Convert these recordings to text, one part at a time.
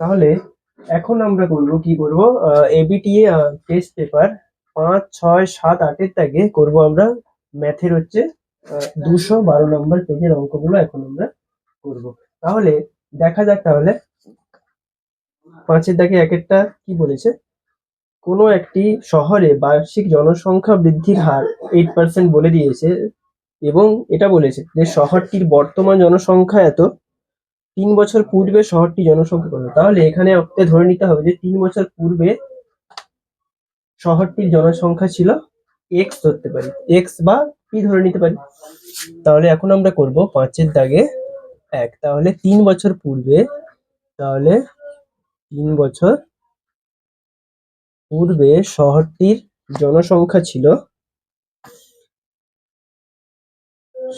তাহলে এখন আমরা করব কি করব? এবিটি টেস্ট পেপার পাঁচ, ছয়, সাত, আটের দাগে করব আমরা। ম্যাথের হচ্ছে দুশো বারো নম্বর পেজের অঙ্কগুলো এখন আমরা করব। তাহলে দেখা যাক তাহলে। পাঁচের দাগে এক একটা কি বলেছে? কোনো একটি শহরে বার্ষিক জনসংখ্যা বৃদ্ধির হার এইট পার্সেন্ট বলে দিয়েছে এবং এটা বলেছে যে শহরটির বর্তমান জনসংখ্যা এত তিন বছর পূর্বে শহরটি জনসংখ্যা কত তাহলে এখানে আপনাকে ধরে নিতে হবে যে তিন বছর পূর্বে শহরটির জনসংখ্যা ছিল এক্স ধরতে পারি। এক্স বা পি ধরে নিতে পারি। তাহলে এখন আমরা করব পাঁচের দাগে এক। তাহলে তিন বছর পূর্বে, তাহলে তিন বছর পূর্বে শহরটির জনসংখ্যা ছিল,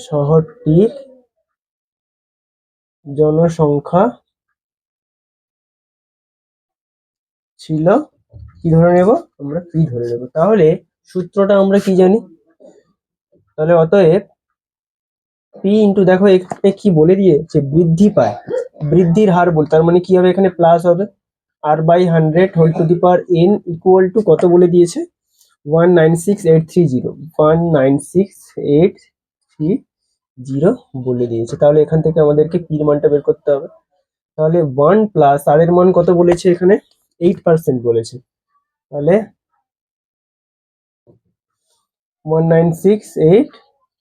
শহরটির জনসংখ্যা ছিল কি ধরে নেব? আমরা পি ধরে নেব? তাহলে সূত্রটা আমরা কি জানি? তাহলে অতএব পি ইন্টু দেখো এখানে কি বলে দিয়েছে? বৃদ্ধি পায়। বৃদ্ধির হার বল, তার মানে কি হবে এখানে? প্লাস হবে। আর by hundred whole to the power n equal to কত বলে দিয়েছে? One nine six eight three zero one nine six eight three zero বলে দিয়েছে। তাহলে এখান থেকে আমাদেরকে পির মানটা বের করতে হবে। তাহলে ওয়ান প্লাস আর এর মান কত বলেছে এখানে? এইট পার্সেন্ট বলেছে। তাহলে one nine six eight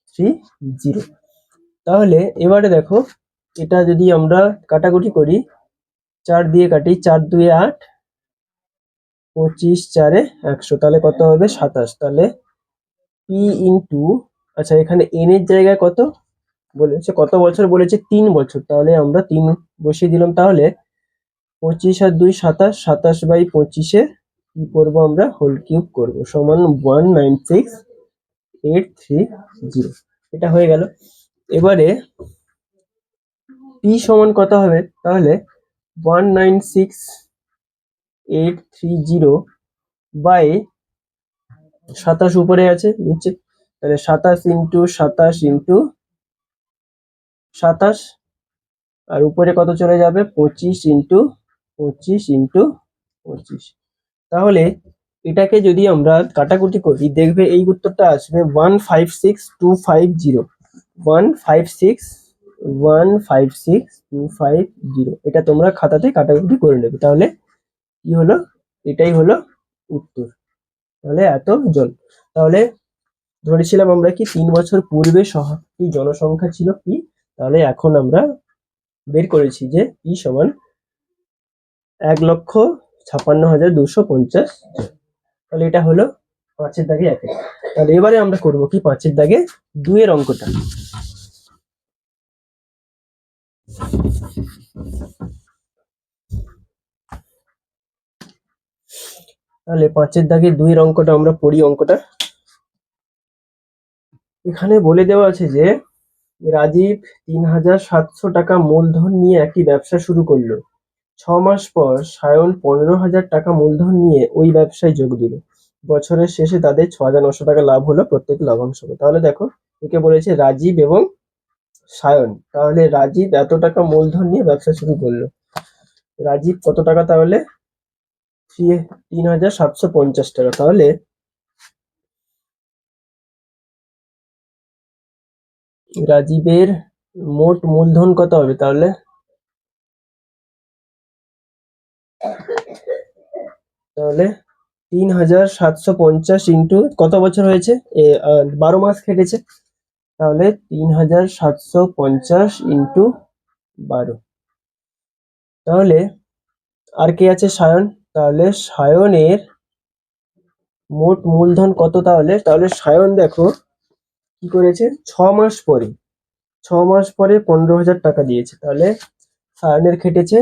three zero তাহলে এবারে দেখো, এটা যদি আমরা কাটাকুটি করি, চার দিয়ে কাটি, চার দুয়ে আট, পঁচিশ চারে একশো। তাহলে কত হবে? সাতাশ। তাহলে পি ইন্টু আচ্ছা এখানে এন এর জায়গায় কত? বলেছে কত বছর বলেছে? তিন বছর। তাহলে আমরা তিন বসিয়ে দিলাম তাহলে পঁচিশ আর দুই সাতাশ সাতাশ বাই পঁচিশে কি করব আমরা? হোল কিউব করব। সমান one nine six eight three zero. এটা হয়ে গেল। এবারে পি সমান কত হবে? তাহলে one nine six eight three zero by সাতাশ উপরে আছে, নিচে তাহলে সাতাশ ইন্টু সাতাশ ইন্টু সাতাশ, আর উপরে কত চলে যাবে? পঁচিশ ইন্টু পঁচিশ ইন্টু পঁচিশ। তাহলে এটাকে যদি আমরা কাটাকুটি করি, দেখবে এই উত্তরটা আসবে one five six two five zero. One five six, one five six two five zero. এটা তোমরা খাতাতে কাটাকুটি করে নেবে। তাহলে কি হলো? এটাই হলো উত্তর। তাহলে এত জল। তাহলে ধরেছিলাম আমরা কি তিন বছর পূর্বে শহরটি জনসংখ্যা ছিল কি তাহলে এখন আমরা বের করেছি যে পি সমান এক লক্ষ ছাপ্পান্ন হাজার দুশো পঞ্চাশ। তাহলে এটা হলো পাঁচের দাগে একে। তাহলে এবারে আমরা করব কি পাঁচের দাগে দুইয়ের অঙ্কটা। তাহলে পাঁচের দাগে দুইয়ের অঙ্কটা, আমরা পড়ি অঙ্কটা। এখানে বলে দেওয়া আছে যে, রাজীব তিন হাজার সাতশো টাকা মূলধন নিয়ে একটি ব্যবসা শুরু করল। ছ মাস পর সায়ন পনেরো হাজার টাকা মূলধন নিয়ে ওই ব্যবসায় যোগ দিল। বছরের শেষে তাদের ছ হাজার নশো টাকা লাভ হলো প্রত্যেক লভ্যাংশ তাহলে দেখো, একে বলেছে রাজীব এবং সায়ন। তাহলে রাজীব এত টাকা মূলধন নিয়ে ব্যবসা শুরু করল। রাজীব কত টাকা তাহলে? তিন হাজার সাতশো পঞ্চাশ টাকা। তাহলে রাজীবের মোট মূলধন কত হবে তাহলে? তাহলে তিন হাজার সাতশো পঞ্চাশ ইন্টু কত বছর হয়েছে? বারো মাস খেটেছে তাহলে তিন হাজার সাতশো পঞ্চাশ ইন্টু বারো। তাহলে আর কে আছে সায়ন? তাহলে সায়নের মোট মূলধন কত তাহলে? তাহলে সায়ন দেখো কি করেছে? ছ মাস পরে, ছ মাস পরে পনেরো হাজার টাকা দিয়েছে। তাহলে সায়নের খেটেছে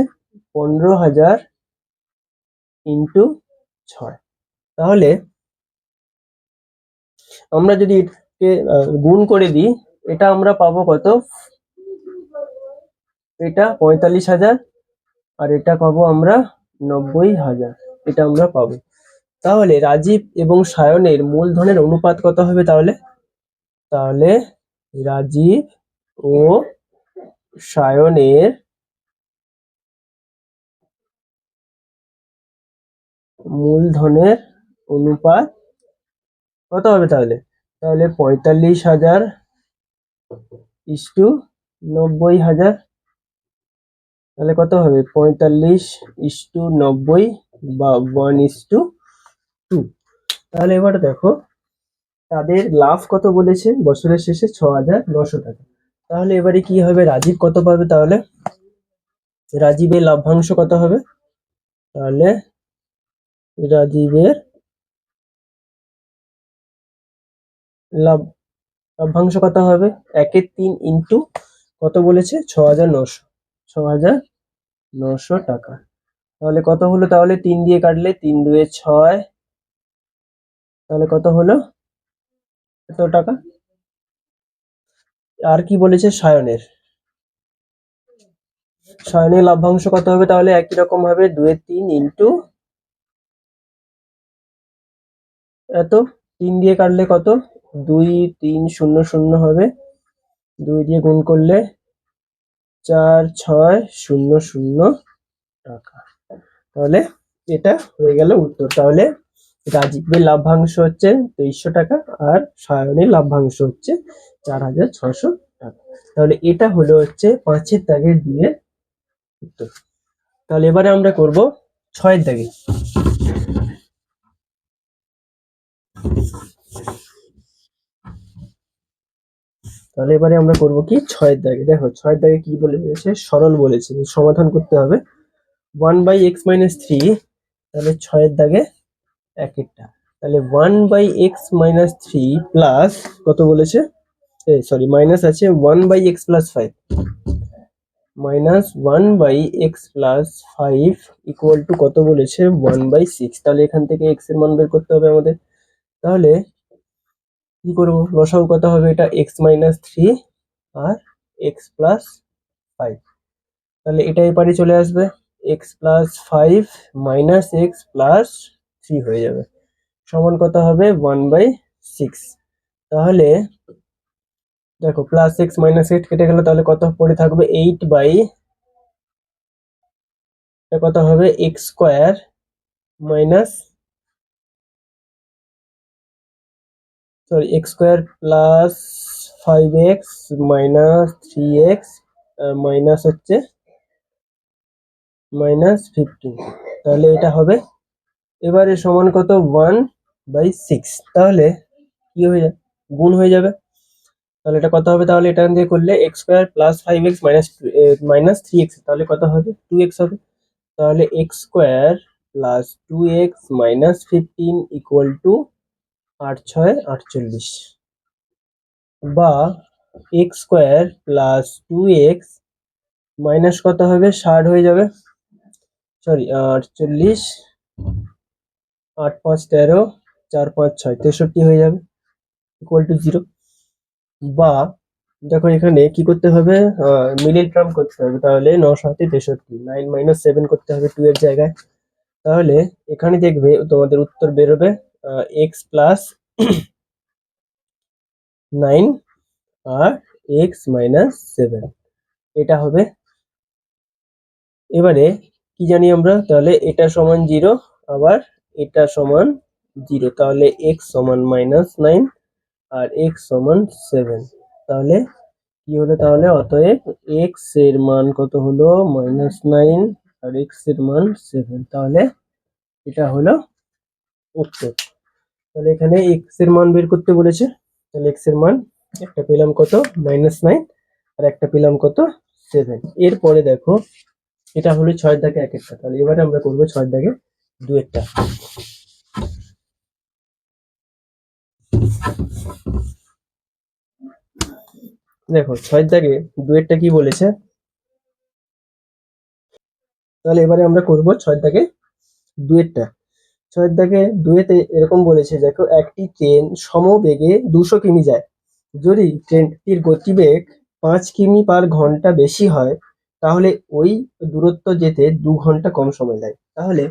পনেরো হাজার ইন্টু ছয়। তাহলে আমরা যদি এটাকে গুণ করে দিই, এটা আমরা পাবো কত? এটা পঁয়তাল্লিশ হাজার আর এটা পাবো আমরা নব্বই হাজার। এটা আমরা পাবো। তাহলে রাজীব এবং সায়নের মূলধনের অনুপাত কত হবে তাহলে? তাহলে রাজীব ও সায়নের মূলধনের অনুপাত কত হবে তাহলে? তাহলে পঁয়তাল্লিশ হাজার ইস্টু নব্বই হাজার। তাহলে কত হবে? পঁয়তাল্লিশ ইস্টু নব্বই বা ওয়ান ইস্টু টু তাহলে এবার দেখো তাদের লাভ কত বলেছে বছরের শেষে ছ হাজার নশো টাকা। তাহলে এবারে কি হবে? রাজীব কত পাবে তাহলে? রাজীবের লাভ্যাংশ কত হবে? তাহলে রাজীবের লাভ, লভ্যাংশ কত হবে? একের তিন ইন্টু কত বলেছে? ছ হাজার নশো। ছ হাজার নশো টাকা। তাহলে কত হলো? তাহলে তিন দিয়ে কাটলে তিন দুয়ে ছয়। তাহলে কত হলো? এত টাকা? আর কি বলেছে? সায়নের। সায়নের লভ্যাংশ কত হবে তাহলে? একই রকম ভাবে দুয়ে তিন ইন্টু এত। তিন দিয়ে কাটলে কত? দুই তিন শূন্য শূন্য হবে। দুই দিয়ে গুণ করলে চার, ছয়, শূন্য শূন্য টাকা। তাহলে এটা হয়ে গেল উত্তর। তাহলে রাজীবের লাভ্যাংশ হচ্ছে তেইশশো টাকা আর সায়নের লাভ্যাংশ হচ্ছে চার হাজার ছশো টাকা। তাহলে এটা হলো হচ্ছে পাঁচের দাগের দিয়ে উত্তর। তাহলে এবারে আমরা করব ছয়ের দাগে। তাহলে এবারে আমরা করব কি ছয়ের দাগে। দেখো, ছয়ের দাগে কি বলেছে সরল বলেছে, সমাধান করতে হবে। One by x minus three, তাহলে ছয়ের দাগে একেরটা তাহলে one by x minus three plus কত বলেছে? সরি মাইনাস আছে one by x plus five minus one by x plus five equal to কত বলেছে? ওয়ান বাই সিক্স তাহলে এখান থেকে এক্সের মান বের করতে হবে আমাদের। তাহলে কি করব? লসাগু কত হবে এটা? এক্স মাইনাস থ্রি আর এক্স প্লাস ফাইভ তাহলে এটা এপারে চলে আসবে। X plus five minus x plus three হয়ে যাবে। সমান কত হবে? ওয়ান বাই সিক্স তাহলে দেখো প্লাস এক্স মাইনাস এইট কেটে গেলে, তাহলে কত পড়ে থাকবে? এইট বাই কত হবে? X square minus sorry x square plus five x minus three x minus হচ্ছে মাইনাস ফিফটিন তাহলে এটা হবে এবারে সমান কত? ওয়ান বাই সিক্স তাহলে কি হয়ে যাবে গুণ হয়ে যাবে। তাহলে এটা কত হবে? তাহলে এটা দিয়ে করলে x square plus five x minus minus three x তাহলে কত হবে? টু এক্স হবে। তাহলে x square plus two x minus fifteen equal to আট ছয় আটচল্লিশ। বা x square plus two x minus কত হবে? ষাট হয়ে যাবে। সরি আটচল্লিশ আট পাঁচ তেরো, চার পাঁচ ছয়, তেষট্টি হয়ে যাবে ইকুয়াল টু জিরো বা দেখো এখানে কি করতে হবে? মিডিল টার্ম করতে হবে, তাহলে ন সাথে তেষট্টি নাইন মাইনাস সেভেন করতে হবে টু এর জায়গায়। তাহলে এখানে দেখবে তোমাদের উত্তর বেরোবে এক্স প্লাস নাইন আর এক্স মাইনাস সেভেন এটা হবে। এবারে কি জানি আমরা, তাহলে এটা সমান জিরো আবার এটা সমান জিরো, তাহলে এক্স সমান মাইনাস নাইন আর এক্স সমান সেভেন তাহলে কি হলো তাহলে? অতএব এক্সের মান কত হলো? মাইনাস নাইন আর এক্সের মান সেভেন তাহলে এটা হলো উত্তর। তাহলে এখানে এক্সের মান বের করতে বলেছে। তাহলে এক্সের মান একটা পেলাম কত? মাইনাস নাইন আর একটা পেলাম কত? সেভেন এরপরে দেখো, এটা হলো ছয় দাগে এক একটা। তাহলে এবারে আমরা করব ছয় দাগে দু দেখো, ছয়ের দাগে দুয়েরটা কি বলেছে? তাহলে এবারে আমরা করব ছয়ের দাগে দুয়েরটা। ছয়ের দাগে দুয়েতে এরকম বলেছে, দেখো, একটি ট্রেন সমবেগে দুশো কিমি যায়। যদি ট্রেনটির গতিবেগ পাঁচ কিমি পার ঘণ্টা বেশি হয়, তাহলে ওই দূরত্ব যেতে দু ঘণ্টা কম সময় লাগে। তাহলে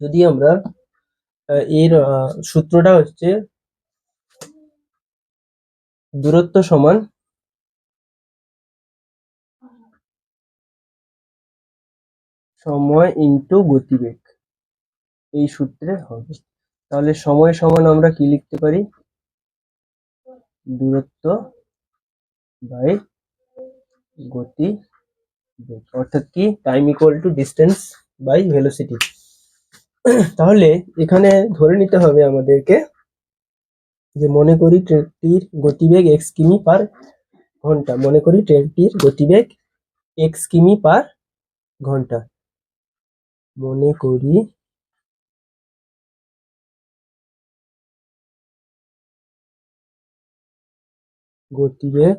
যদি আমরা এর সূত্রটা হচ্ছে দূরত্ব সমান সময় ইনটু গতিবেগ। এই সূত্রে হবে। তাহলে সময় সমান আমরা কি লিখতে পারি? দূরত্ব বাই গতি। অর্থাৎ কি? Time equal to distance by velocity তাহলে এখানে ধরে নিতে হবে আমাদেরকে যে মনে করি ট্রেনটির গতিবেগ এক্স কিমি পার ঘণ্টা, মনে করি ট্রেনটির গতিবেগ এক্স কিমি পার ঘণ্টা। মনে করি গতিবেগ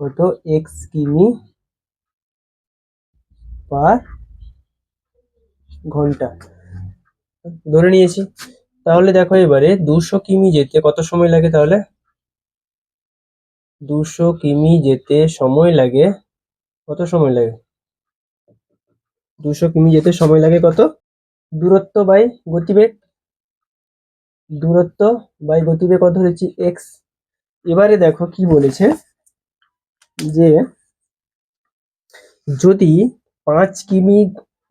কত এক্স কিমি পার ঘণ্টা। ধরে নিয়েছি। তাহলে দেখো এবারে দুশো কিমি যেতে কত সময় লাগে তাহলে? দুশো কিমি যেতে সময় লাগে কত সময় লাগে? দুশো কিমি যেতে সময় লাগে কত? দূরত্ব বাই গতিবেগ। দূরত্ব বাই গতিবেগ কত ধরেছি? এক্স এবারে দেখো কি বলেছে যে যদি পাঁচ কিমি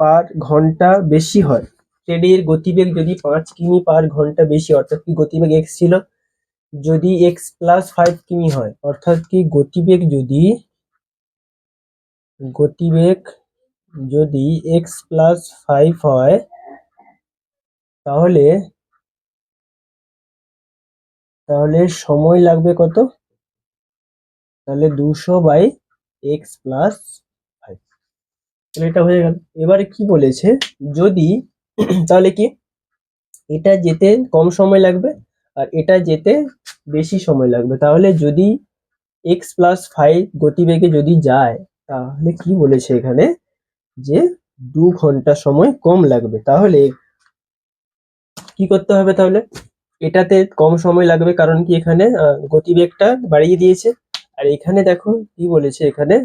পার ঘণ্টা বেশি হয়। ট্রেনের গতিবেগ যদি পাঁচ কিমি পার ঘণ্টা বেশি, অর্থাৎ কি গতিবেগ এক্স ছিল? যদি এক্স প্লাস ফাইভ কিমি হয়, অর্থাৎ কি গতিবেগ যদি গতিবেগ যদি এক্স প্লাস ফাইভ হয়, তাহলে তাহলে সময় লাগবে কত? তাহলে দুশো বাই এক্স প্লাস এটা হয়ে গেল। এবারে কি বলেছে? যদি তাহলে কি? এটা যেতে কম সময় লাগবে আর এটা যেতে বেশি সময় লাগবে। তাহলে যদি এক্স প্লাস ফাইভ গতিবেগে যদি যায়, তাহলে কি বলেছে এখানে? যে দু ঘণ্টা সময় কম লাগবে। তাহলে কি করতে হবে তাহলে? এটাতে কম সময় লাগবে কারণ কি এখানে গতিবেগটা বাড়িয়ে দিয়েছে। আর এখানে দেখো কি বলেছে এখানে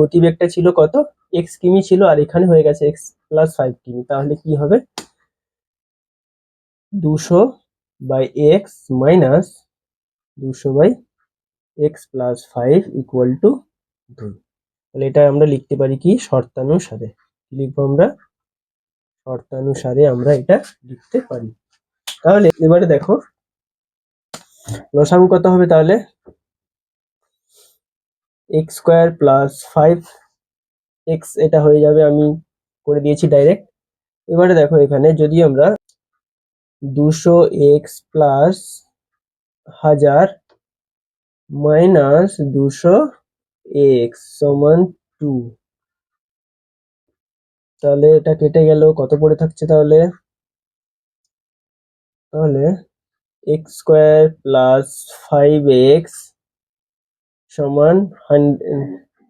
গতিবেগটা ছিল কত? এক্স কিমি ছিল আর এখানে হয়ে গেছে এক্স প্লাস ফাইভ কিমি। তাহলে কি হবে? দুশো বাই এক্স মাইনাস দুশো by x plus five equal to দুই। তাহলে এটা আমরা লিখতে পারি কি? শর্তানুসারে। লিখব আমরা? শর্তানুসারে আমরা এটা লিখতে পারি। তাহলে এবারে দেখো, লসাগু কত হবে তাহলে? X square plus five x এটা হয়ে যাবে, আমি করে দিয়েছি ডাইরেক্ট এবারে দেখো এখানে যদি আমরা দুশো এক্স প্লাস হাজার মাইনাস দুশো এক্স সমান টু তাহলে এটা কেটে গেল, কত পড়ে থাকছে তাহলে? তাহলে x square plus five x সমান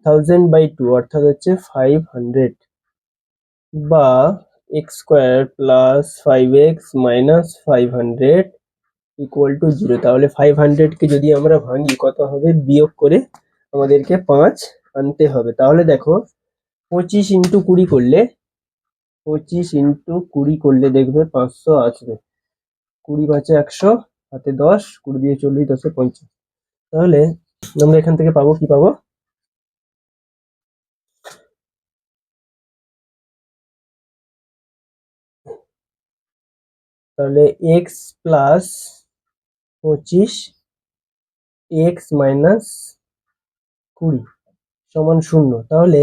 থাউজেন্ড বাই টু অর্থাৎ হচ্ছে ফাইভ হান্ড্রেড বা x square plus five x minus five hundred equal to zero তাহলে ফাইভ হান্ড্রেডকে যদি আমরা ভাঙি, কত হবে? বিয়োগ করে আমাদেরকে পাঁচ আনতে হবে। তাহলে দেখো, পঁচিশ ইন্টু কুড়ি করলে, পঁচিশ ইন্টু কুড়ি করলে দেখবে পাঁচশো আসবে। কুড়ি পাঁচে একশো, হাতে দশ, কুড়ি দিয়ে চল্লিশ, দশে পঞ্চাশ। তাহলে আমরা এখান থেকে পাবো, কি পাবো? তাহলে এক্স প্লাস পঁচিশ এক্স মাইনাস কুড়ি সমান শূন্য। তাহলে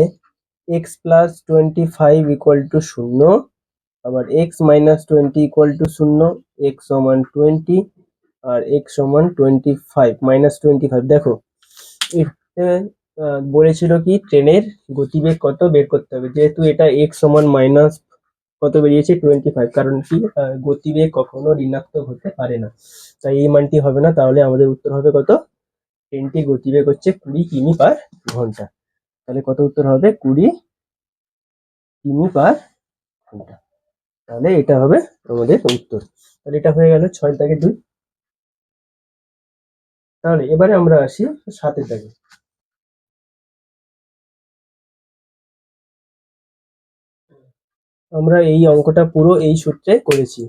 x plus twenty five equal to শূন্য, আবার x minus twenty equal to শূন্য এক্স সমান টোয়েন্টি আর এক্স সমান twenty five minus twenty five দেখো বলেছিল কি, ট্রেনের গতিবেগ কত বের করতে হবে? যেহেতু এটা এক্স সমান মাইনাস কত বেরিয়েছে? টোয়েন্টি ফাইভ কারণ কি গতিবেগ কখনো ঋণাত্মক হতে পারে না। তাই এই মানটি হবে না। তাহলে আমাদের উত্তর হবে কত? ট্রেনটির গতিবেগ হচ্ছে কুড়ি কিমি পার ঘণ্টা। তাহলে কত উত্তর হবে? কুড়ি কিমি পার ঘণ্টা। তাহলে এটা হবে আমাদের উত্তর। তাহলে এটা হয়ে গেল ছয় দাগে দুই। তাহলে এবারে আমরা আসি সাতের দাগে। আমরা এই অঙ্কটা পুরো এই সূত্রে করেছি।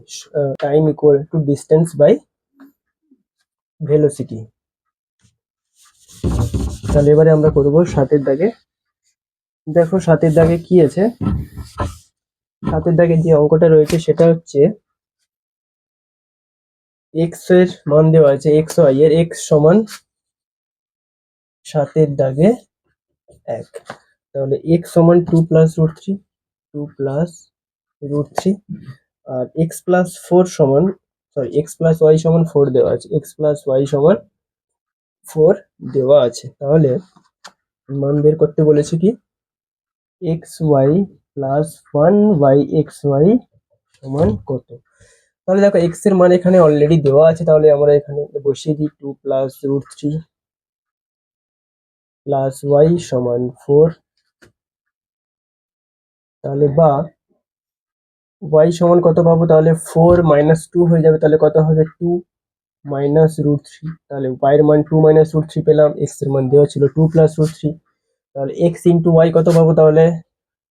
Time equal to distance by velocity তাহলে এবারে আমরা করব সাতের দাগে। দেখো সাতের দাগে কি আছে? সাতের দাগে যে অঙ্কটা রয়েছে সেটা হচ্ছে এক্সের মান দেওয়া আছে এক্স ওয়াই এর এক্স সমান সাতের দাগে এক। তাহলে এক্স সমান two plus root three two plus root three আর এক্স প্লাস ফোর সমান সরি এক্স প্লাস ওয়াই সমান ফোর দেওয়া আছে। এক্স প্লাস ওয়াই সমান ফোর দেওয়া আছে। তাহলে মান বের করতে বলেছে কি? X y plus one y x y সমান কত? তাহলে দেখো এক্সের মান এখানে অলরেডি দেওয়া আছে, তাহলে আমরা এখানে বসিয়ে দিই two plus root three plus y সমান ফোর তাহলে বা ওয়াই সমান কত পাবো? তাহলে ফোর মাইনাস টু হয়ে যাবে, তাহলে কত হবে? টু মাইনাস রুট থ্রি তাহলে ওয়াইয়ের মান টু মাইনাস রুট থ্রি পেলাম এক্সের মান দেওয়া ছিল টু প্লাস রুট থ্রি তাহলে এক্স ইন্টু ওয়াই কত পাবো? তাহলে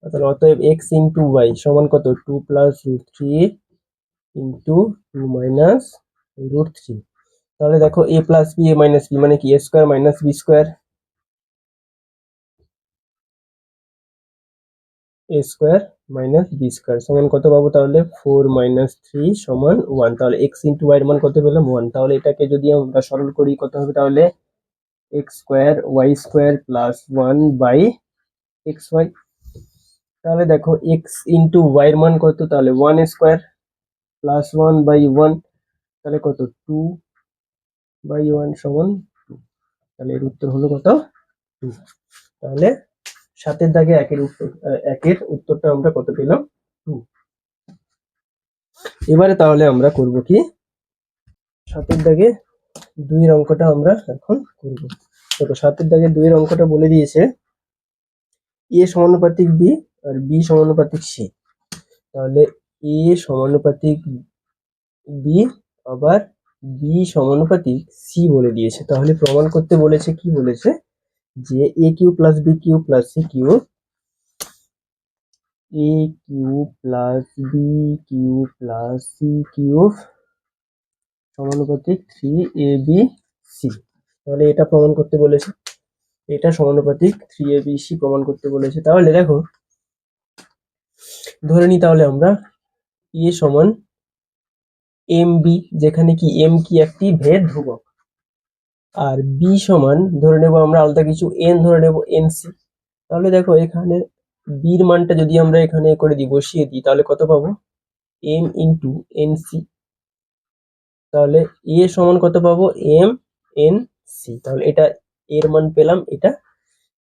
তাহলে অতএব এক্স ইন্টু ওয়াই সমান কত? Two plus root three into two minus root three তাহলে দেখো A plus B A minus B মানে কি? A square minus B square A square minus B square সমান কত পাবো তাহলে? ফোর মাইনাস থ্রি সমান ওয়ান তাহলে এক্স ইন্টু ওয়াই মান কত পেলাম? ওয়ান তাহলে এটাকে যদি আমরা সরল করি, কত হবে তাহলে? X square Y square plus one by X Y তাহলে দেখো এক্স ইন্টু ওয়াই মান কত? তাহলে one square plus one by one তাহলে কত? টু বাই ওয়ান সমান টু তাহলে এর উত্তর হলো কত? টু তাহলে সাতের দাগে একের উত্তর একের উত্তরটা আমরা কত পেলাম? টু এবারে তাহলে আমরা করব কি? সাতের দাগে দুইয়ের অঙ্কটা আমরা এখন করব। দেখো, সাতের দাগে দুইয়ের অঙ্কটা বলে দিয়েছে এ সমানুপাতিক বি আর বি সমানুপাতিক সি। তাহলে এ সমানুপাতিক বি আবার বি সমানুপাতিক সি বলে দিয়েছে। তাহলে প্রমাণ করতে বলেছে কি বলেছে? যে A cube plus B cube plus C cube A cube plus B cube plus C cube সমানুপাতিক থ্রি এ বি সি। তাহলে এটা প্রমাণ করতে বলেছে। এটা সমানুপাতিক থ্রি এ বি সি প্রমাণ করতে বলেছে। তাহলে দেখো, ধরে নিই তাহলে আমরা এ সমান এম বি, যেখানে কি এম কি একটি ভেদ ধ্রুবক। আর বি সমান, ধরে নেব আমরা আলাদা কিছু এন, ধরে নেব এন সি। তাহলে দেখো এখানে বির মানটা যদি আমরা এখানে করে দিই বসিয়ে দিই, তাহলে কত পাবো? এম ইন্টু এন সি তাহলে এ সমান কত পাবো? এম এন সি তাহলে এটা এর মান পেলাম, এটা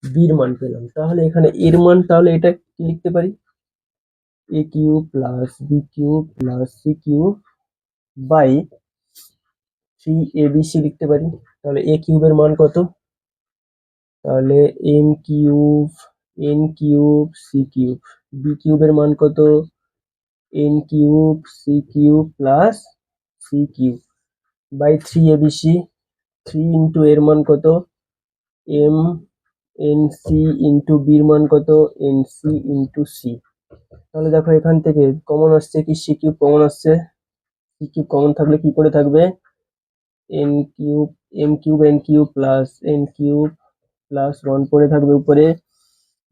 বির মান পেলাম। তাহলে এখানে এর মান, তাহলে এটা লিখতে পারি? A cube plus B cube plus C cube by three A B C লিখতে পারি। তাহলে এ কিউবের মান কত? তাহলে M cube N cube C cube B কিউবের মান কত? N cube C cube plus C cube by three A B C three into এর মান কত? এম এন সি ইন্টু বির মান কত? এন সি ইন্টু সি তাহলে দেখো এখান থেকে কমন আসছে কি সি কিউব কমন আসছে। সি কিউব কমন থাকলে কি করে থাকবে? N cube M cube N cube plus N cube plus one পরে থাকবে উপরে।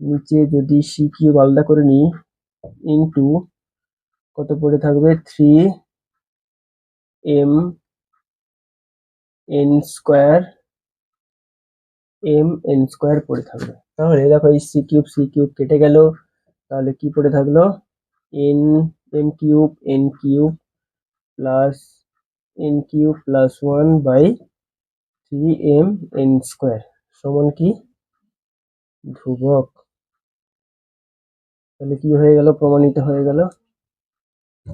নিচে যদি সি কিউব আলাদা করে নিই ইন্টু কত পড়ে থাকবে? Three M N square M N square পড়ে থাকবে। তাহলে দেখো এই সি কিউব সি কিউব কেটে গেল। তাহলে কি পড়ে থাকল N M cube N cube plus N cube plus one by three M N square সমান কি? ধ্রুবক। তাহলে কি হয়ে গেল? প্রমাণিত হয়ে গেল।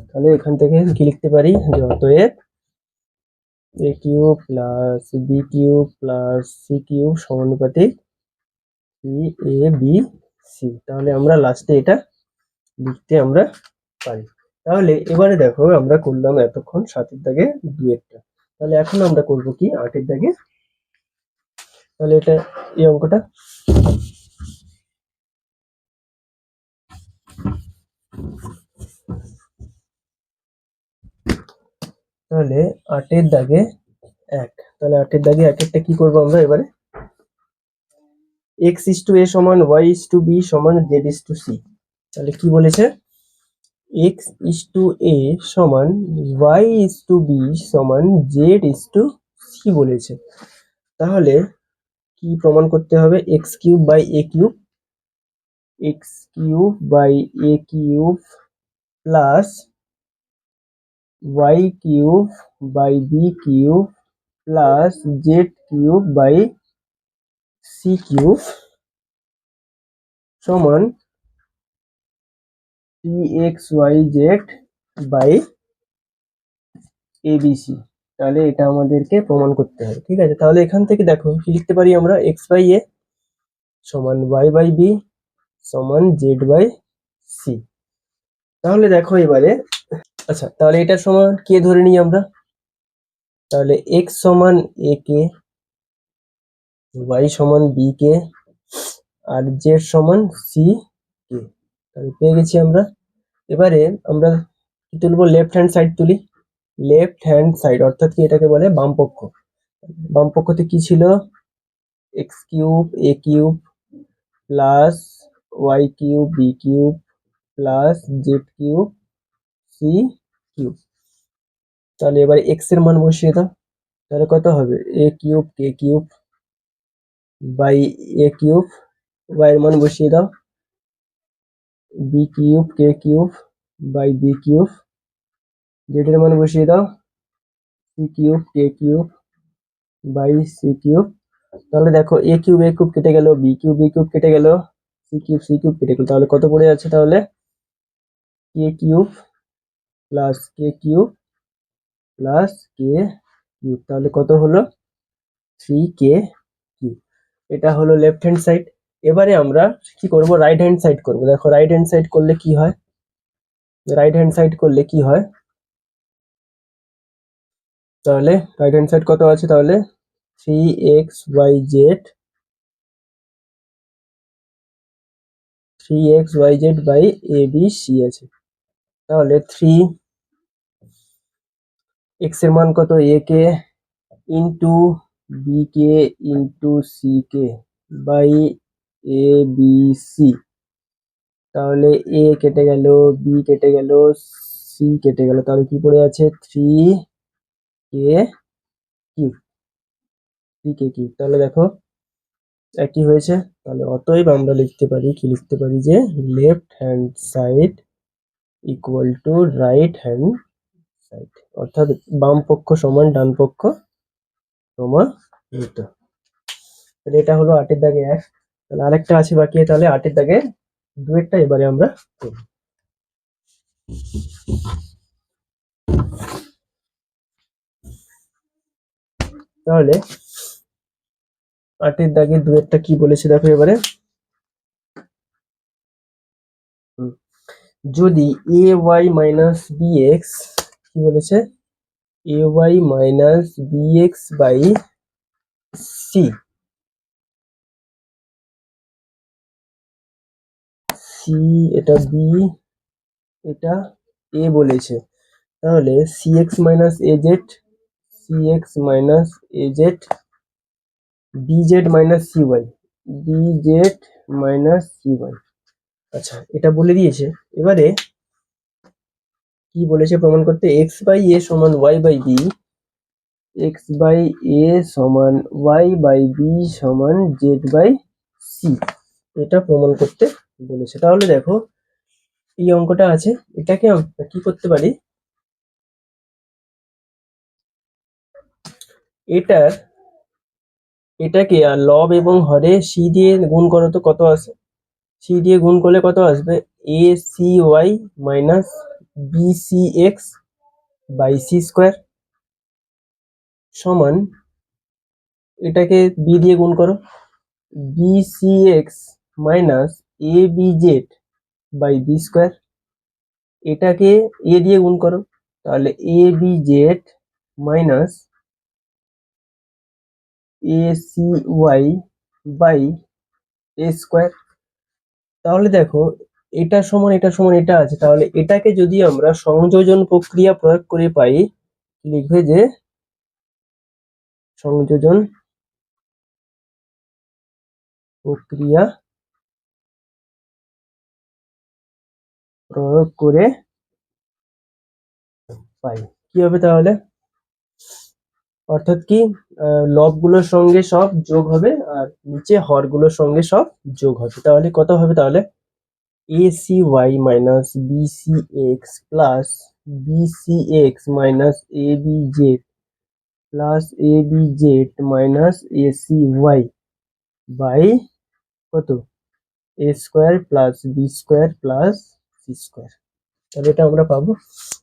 তাহলে এখান থেকে কি লিখতে পারি? যে অতএব A cube plus B cube plus C cube সমানুপাতিক সি এ বি সি। তাহলে আমরা লাস্টে এটা লিখতে আমরা পারি। তাহলে এবারে দেখো আমরা করলাম এতক্ষণ সাতের দাগে দুয়েরটা। তাহলে এখন আমরা করব কি? আটের দাগে। তাহলে এটা এই অঙ্কটা। তাহলে আটের দাগে এক। তাহলে আটের দাগে এক একটা কি করব আমরা এবারে? এক্স ইস টু এ সমান ওয়াই ইস টু বি সমান জেড ইস টু সি তাহলে কি বলেছে? এক্স ইস টু এ সমান ওয়াই ইস টু বি সমান জেড ইস টু সি বলেছে। তাহলে কি প্রমাণ করতে হবে? X cube by A cube X cube by A cube plus Y cube by B cube plus Z cube by C cube সমান three X Y Z by ABC তাহলে এটা আমাদেরকে প্রমাণ করতে হবে, ঠিক আছে? তাহলে এখান থেকে দেখো, কি লিখতে পারি আমরা? এক্স বাই এ সমান ওয়াই বাই বি সমান জেড বাই সি তাহলে দেখো এবারে আচ্ছা তাহলে এটা সমান কে ধরে নিই আমরা? তাহলে এক্স সমান এ কে ওয়াই সমান বি কে আর জেড সমান সি কে তাহলে পেয়ে গেছি আমরা। এবারে আমরা কি তুলবো? লেফট হ্যান্ড সাইড তুলি। লেফট হ্যান্ড সাইড অর্থাৎ কি এটাকে বলে? বাম পক্ষ। বাম পক্ষতে কি ছিল? X cube A cube plus Y cube B cube plus Z cube C cube তাহলে এবারে এক্সের মান বসিয়ে দাও। তাহলে কত হবে? A cube K cube by A cube Y এর মান বসিয়ে দাও। B cube K cube, by B cube. Z এর মান বসিয়ে দাও। C cube K cube, by C cube. তাহলে দেখো এ কিউব এ কিউব কেটে গেল বি কিউব বি কিউব কেটে গেল সি কিউব সি কিউব কেটে গেল। তাহলে কত পড়ে যাচ্ছে তাহলে? K cube plus K cube plus K cube. তাহলে কত হলো? থ্রি কে এটা হলো লেফট হ্যান্ড সাইড এবারে আমরা কি করব? রাইট হ্যান্ড সাইড করব। দেখো রাইট হ্যান্ড সাইড করলে কি হয়? রাইট হ্যান্ড সাইড করলে কি হয়? তাহলে রাইট হ্যান্ড সাইড কত আছে? তাহলে three X Y Z three X Y Z by A B C আছে। তাহলে থ্রি এক্সের মান কত? A K into B K into C K by A B C তাহলে এ কেটে গেল বি কেটে গেল সি কেটে গেল। তাহলে কি পড়ে আছে? Three K cube three K cube তাহলে দেখো, একই হয়েছে। তাহলে অতএব আমরা লিখতে পারি, কি লিখতে পারি যে left hand side equal to right hand side অর্থাৎ বাম পক্ষ সমান ডান পক্ষ সমানিত তাহলে এটা হলো আটের দাগে এক। তাহলে আরেকটা আছে বাকি, তাহলে আটের দাগে দুয়েরটা এবারে আমরা করব তাহলে আটের দাগে দুয়েরটা কি বলেছে দেখো এবারে। যদি A Y minus B X কি বলেছে? A Y minus B X by C C এটা বি এটা এ বলেছে। তাহলে C X minus A Z C X minus A Z B Z minus C Y B Z minus C Y আচ্ছা এটা বলে দিয়েছে। এবারে কি বলেছে প্রমাণ করতে? এক্স বাই এ সমান Y by B X by A সমান ওয়াই বাই বি সমান জেড বাই সি এটা প্রমাণ করতে বলেছে। তাহলে দেখো, এই অঙ্কটা আছে। এটাকে আমরা কি করতে পারি? এটার, এটাকে আর লব এবং হরে সি দিয়ে গুণ করো তো কত আসে? সি দিয়ে গুণ করলে কত আসবে? A C Y minus B C X by C square সমান এটাকে বি দিয়ে গুণ করো B C X minus A B Z by B square এটাকে এ দিয়ে গুণ করো, তাহলে A B Z minus A C Y by A square তাহলে দেখো এটা সমান এটা সমান, এটা আছে। তাহলে এটাকে যদি আমরা সংযোজন প্রক্রিয়া প্রয়োগ করে পাই লিখবে যে সংযোজন প্রক্রিয়া প্রয়োগ করে পাই। কি হবে তাহলে? অর্থাৎ কি? লবগুলোর সঙ্গে সব যোগ হবে আর নিচে হরগুলোর সঙ্গে সব যোগ হবে। তাহলে কত হবে তাহলে? A C Y minus B C X plus B C X minus A B Z plus A B Z minus A C Y by কত? A square plus B square plus C square তাহলে এটা আমরা পাবো।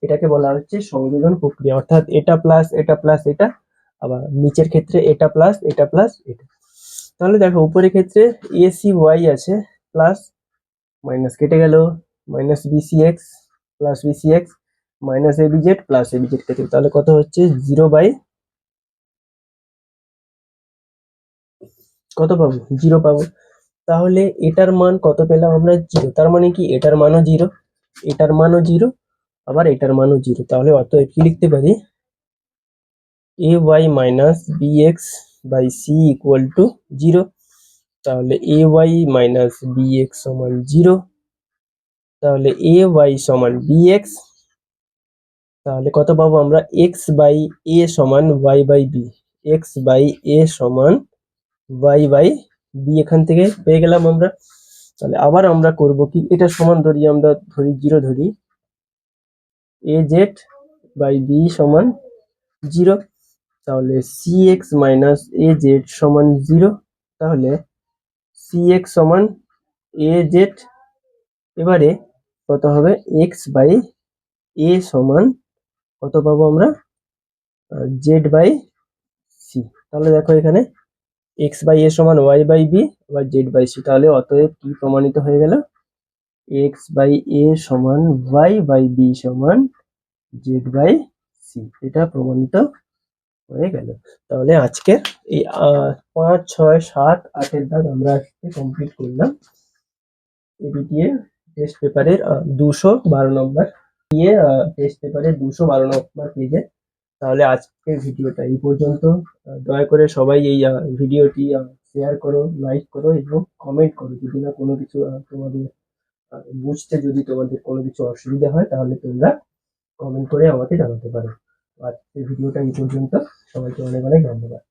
এটাকে বলা হচ্ছে সংযোজন প্রক্রিয়া। অর্থাৎ এটা প্লাস এটা প্লাস এটা। আবার নিচের ক্ষেত্রে এটা প্লাস এটা প্লাস এটা। তাহলে দেখো, উপরের ক্ষেত্রে এ সি ওয়াই আছে প্লাস মাইনাস কেটে গেল minus BC X plus BC X minus A B Z plus A B Z কেটে। তাহলে কত হচ্ছে? জিরো বাই কত পাবো? জিরো পাবো। তাহলে এটার মান কত পেলাম আমরা? জিরো তার মানে কি? এটার মানও জিরো এটার মানও জিরো আবার এটার মানও জিরো তাহলে অতএব কি লিখতে পারি? A Y minus B X by C equal to zero তাহলে A Y minus B X সমান জিরো তাহলে এ ওয়াই সমান বি এক্স তাহলে কত পাবো আমরা? এক্স বাই এ সমান Y by B X by A সমান ওয়াই বাই বি এখান থেকে পেয়ে গেলাম আমরা। তাহলে আবার আমরা করব কি? এটা সমান ধরি, আমরা ধরি জিরো ধরি এ জেড বাই বি সমান জিরো তাহলে C X minus A Z সমান জিরো তাহলে সি এক্স সমান এ জেড এবারে কত হবে এক্স বাই এ সমান কত পাবো আমরা? জেড বাই সি তাহলে দেখো এখানে এক্স বাই এ সমান ওয়াই বাই বি আবার জেড বাই সি তাহলে অতএব কি প্রমাণিত হয়ে গেল? এক্স বাই এ সমান ওয়াই বাই বি সমান জেড বাই সি এটা প্রমাণিত হয়ে গেল। তাহলে আজকে এই পাঁচ, ছয়, সাত, আটের দাগ আমরা আজকে কমপ্লিট করলাম। এবিটিএ টেস্ট পেপারের দুশো বারো নম্বর দিয়ে টেস্ট পেপারের দুশো বারো নম্বর পেজে তাহলে আজকের ভিডিওটা এই পর্যন্ত। দয়া করে সবাই এই ভিডিওটি শেয়ার করো লাইক করো এবং কমেন্ট করো। যদি না কোনো কিছু তোমাদের বুঝতে যদি তোমাদের কোনো কিছু অসুবিধা হয়, তাহলে তোমরা কমেন্ট করে আমাকে জানাতে পারো। আজকের ভিডিওটা এই পর্যন্ত। সবাইকে অনেক অনেক ধন্যবাদ।